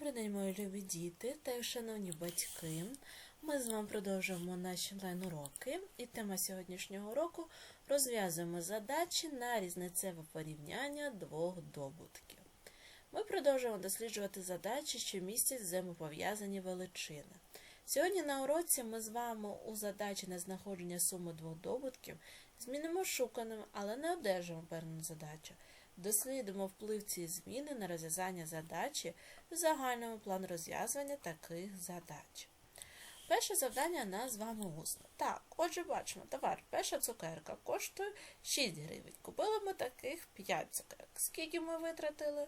Добрий день, мої любі діти та шановні батьки. Ми з вами продовжуємо наші онлайн-уроки, і тема сьогоднішнього уроку розв'язуємо задачі на різницеве порівняння двох добутків. Ми продовжуємо досліджувати задачі, що містять взаємопов'язані величини. Сьогодні на уроці ми з вами у задачі на знаходження суми двох добутків змінимо шуканим, але не одержимо певну задачу. Дослідимо вплив цієї зміни на розв'язання задачі в загальному плану розв'язування таких задач. Перше завдання у нас з вами усне. Так, отже, бачимо, товар, перша цукерка коштує 6 гривень. Купили ми таких 5 цукерок. Скільки ми витратили?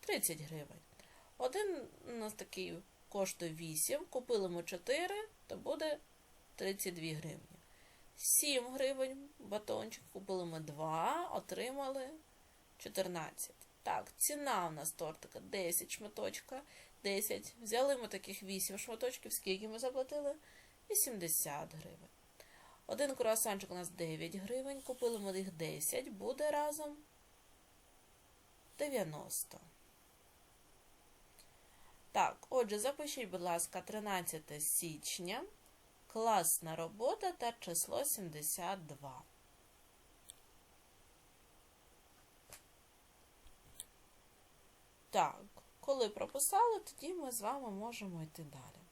30 гривень. Один у нас такий коштує 8, купили ми 4, то буде 32 гривні. 7 гривень батончик, купили ми 2, отримали 14. Так, ціна у нас тортика 10 шматочка. 10. Взяли ми таких 8 шматочків. Скільки ми заплатили? 80 гривень. Один круасанчик у нас 9 гривень. Купили ми їх 10. Буде разом 90. Так, отже, запишіть, будь ласка, 13 січня. Класна робота та число 72. Так, коли прописали, тоді ми з вами можемо йти далі.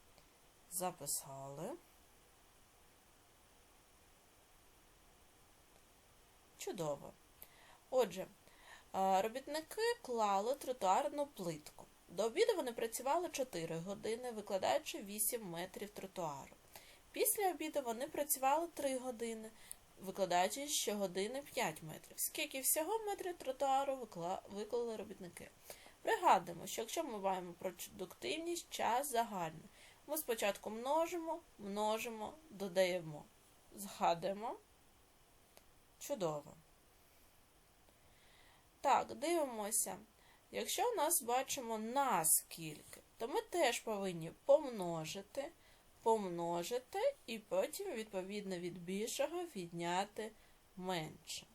Записали. Чудово. Отже, робітники клали тротуарну плитку. До обіду вони працювали 4 години, викладаючи 8 метрів тротуару. Після обіду вони працювали 3 години, викладаючи щогодини 5 метрів. Скільки всього метрів тротуару виклали робітники? Пригадуємо, що якщо ми маємо продуктивність, час загальний, ми спочатку множимо, множимо, додаємо. Згадуємо. Чудово. Так, дивимося. Якщо у нас бачимо наскільки, то ми теж повинні помножити, помножити і потім, відповідно, від більшого відняти менше.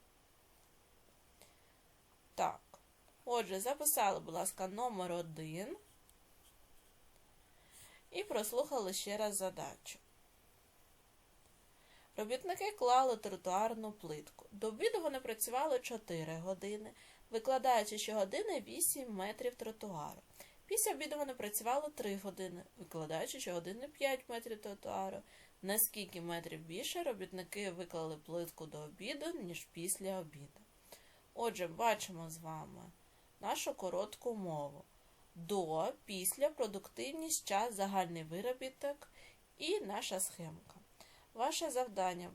Так. Отже, записали, будь ласка, номер один і прослухали ще раз задачу. Робітники клали тротуарну плитку. До обіду вони працювали 4 години, викладаючи щогодини 8 метрів тротуару. Після обіду вони працювали 3 години, викладаючи щогодини 5 метрів тротуару. Наскільки метрів більше робітники виклали плитку до обіду, ніж після обіду. Отже, бачимо з вами нашу коротку мову. До, після, продуктивність, час, загальний виробіток і наша схемка. Ваше завдання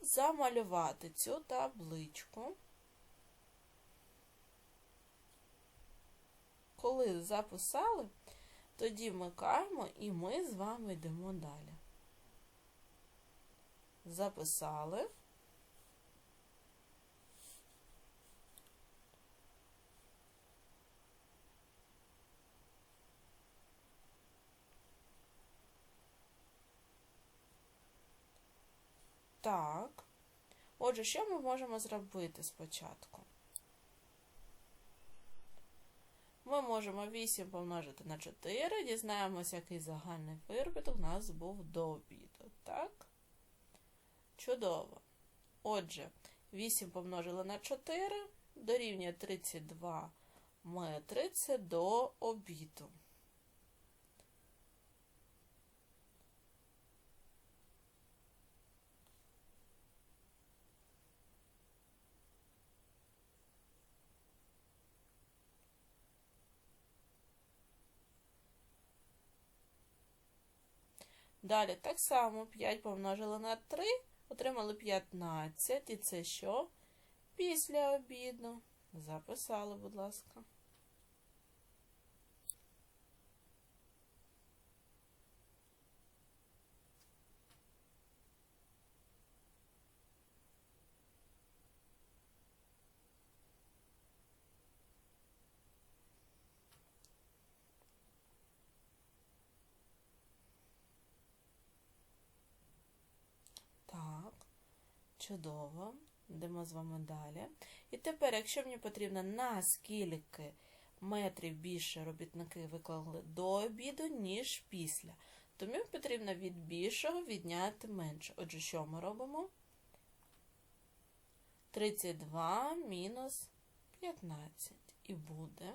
замалювати цю табличку. Коли записали, тоді вмикаємо і ми з вами йдемо далі. Записали. Так. Отже, що ми можемо зробити спочатку? Ми можемо 8 помножити на 4, дізнаємося, який загальний виробіток у нас був до обіду. Так? Чудово. Отже, 8 помножили на 4, дорівнює 32 метри, це до обіду. Далі так само 5 помножили на 3, отримали 15. І це що? Після обіду. Записали, будь ласка. Чудово. Йдемо з вами далі. І тепер, якщо мені потрібно, наскільки метрів більше робітники виклали до обіду, ніж після. Тому потрібно від більшого відняти менше. Отже, що ми робимо? 32 мінус 15. І буде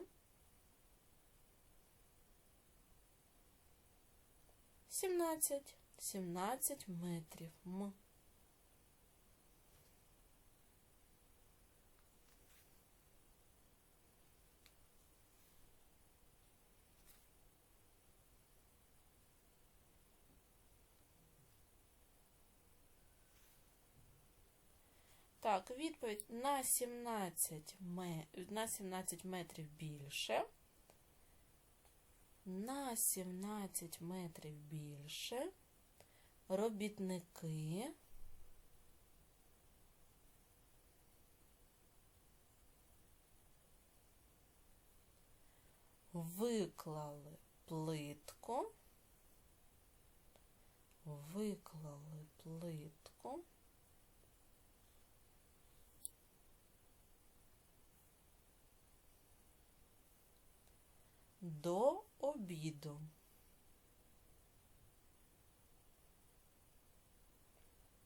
17. 17 метрів. Так, відповідь на 17, на 17 метрів більше. На 17 метрів більше робітники виклали плитку, виклали плитку. До обіду.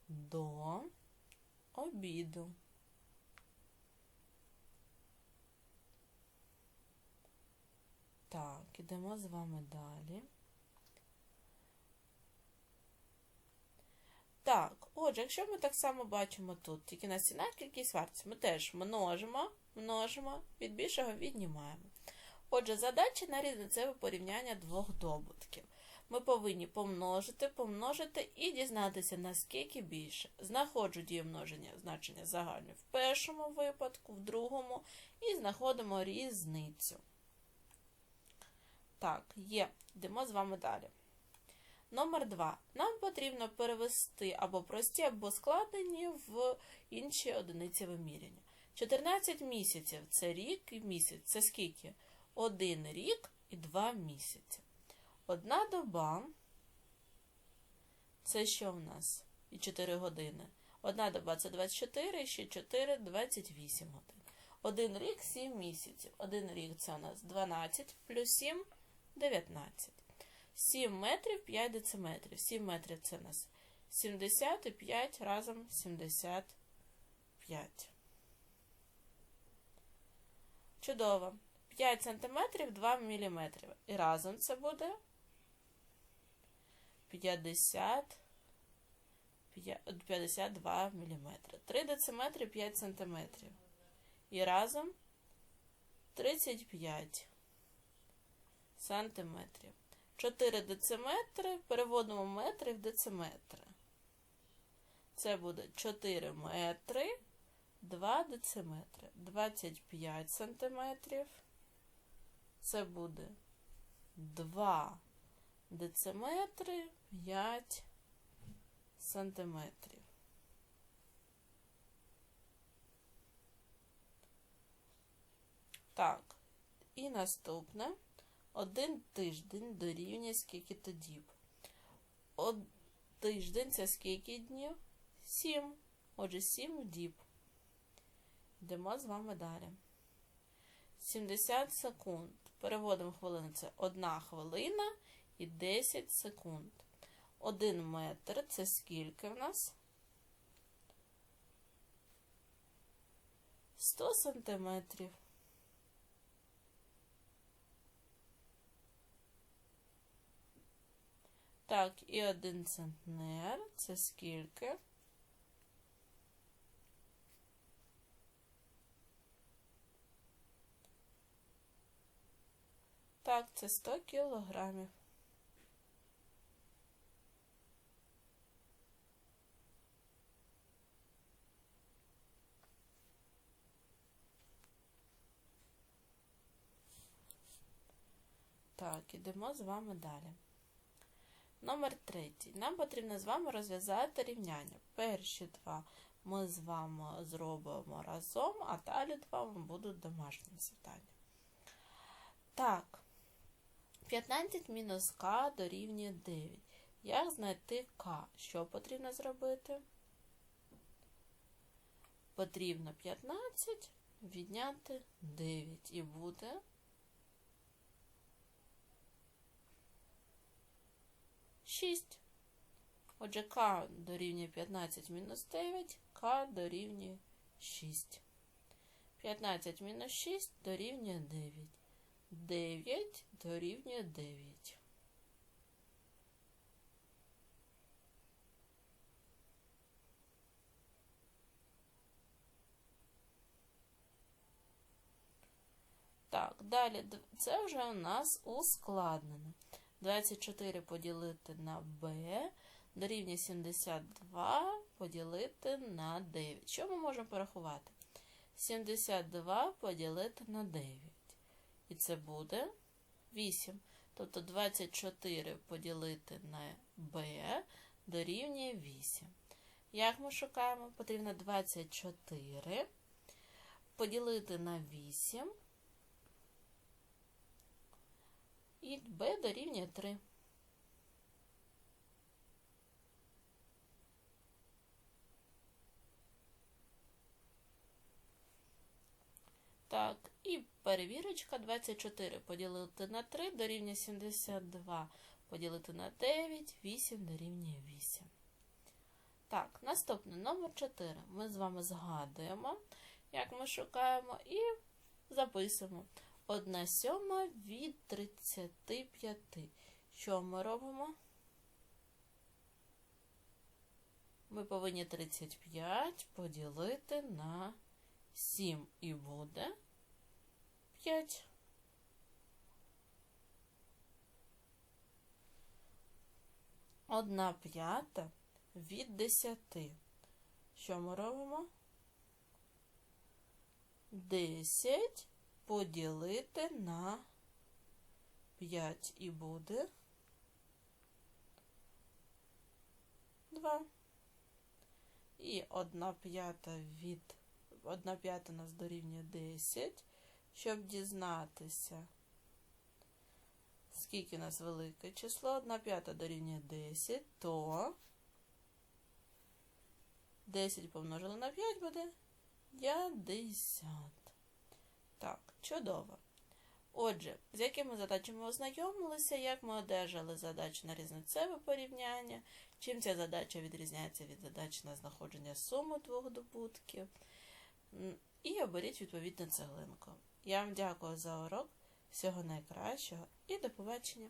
До обіду. Так, ідемо з вами далі. Так, отже, якщо ми так само бачимо тут, тільки на стінах кількість вартість, ми теж множимо, множимо, від більшого віднімаємо. Отже, задача на різницеве порівняння двох добутків. Ми повинні помножити, помножити і дізнатися, наскільки більше. Знаходжу дію значення загальне в першому випадку, в другому, і знаходимо різницю. Так, є. Йдемо з вами далі. Номер 2. Нам потрібно перевести або прості, або складені в інші одиниці виміряння. 14 місяців це рік і місяць. Це скільки? Один рік і два місяці. Одна доба це що в нас? І 4 години. Одна доба це 24, і ще 4 28 годин. Один рік 7 місяців. Один рік це у нас 12 плюс 7 19. 7 метрів 5 дециметрів. 7 метрів це у нас 75 разом 75. Чудово. 5 см 2 мм. І разом це буде 50, 52 мм. 3 дециметри 5 см. І разом 35 сантиметрів. 4 дециметри переводимо метри в дециметри. Це буде 4 метри, 2 дециметри, 25 сантиметрів. Це буде 2 дециметри 5 сантиметрів. Так, і наступне. Один тиждень дорівнює скільки то діб. Тиждень це скільки днів? Сім. Отже, сім діб. Йдемо з вами далі. 70 секунд. Переводимо хвилини. Це 1 хвилина і 10 секунд. 1 метр це скільки в нас? 100 сантиметрів. Так, і 1 центнер це скільки? Так, це 100 кілограмів. Так, ідемо з вами далі. Номер третій. Нам потрібно з вами розв'язати рівняння. Перші два ми з вами зробимо разом, а далі два вам будуть домашні завдання. Так, 15 мінус К дорівнює 9. Як знайти К? Що потрібно зробити? Потрібно 15 відняти 9 і буде 6. Отже, k дорівнює 15 мінус 9, К дорівнює 6. 15 мінус 6 дорівнює 9. 9 дорівнює 9. Так, далі це вже у нас ускладнено. 24 поділити на b дорівнює 72 поділити на 9. Що ми можемо порахувати? 72 поділити на 9. І це буде 8. Тобто 24 поділити на b дорівнює 8. Як ми шукаємо? Потрібно 24 поділити на 8. І b дорівнює 3. Так, і перевірочка 24 поділити на 3 дорівнює 72 поділити на 9, 8 дорівнює 8. Так, наступний номер 4. Ми з вами згадуємо, як ми шукаємо, і записуємо. 1 сьома від 35. Що ми робимо? Ми повинні 35 поділити на 7 і буде 5. Одна п'ята від 10. Що ми робимо? 10 поділити на 5 і буде 2. І 1 п'ята від 1 п'ята нас дорівнює 10. Щоб дізнатися, скільки у нас велике число, 1 п'ята дорівнює 10, то 10 помножили на 5 буде 50. Так, чудово. Отже, з якими задачами ознайомилися, як ми одержали задачу на різницеве порівняння, чим ця задача відрізняється від задачі на знаходження суми двох добутків. І оберіть відповідну цеглинку. Я вам дякую за урок. Всього найкращого і до побачення!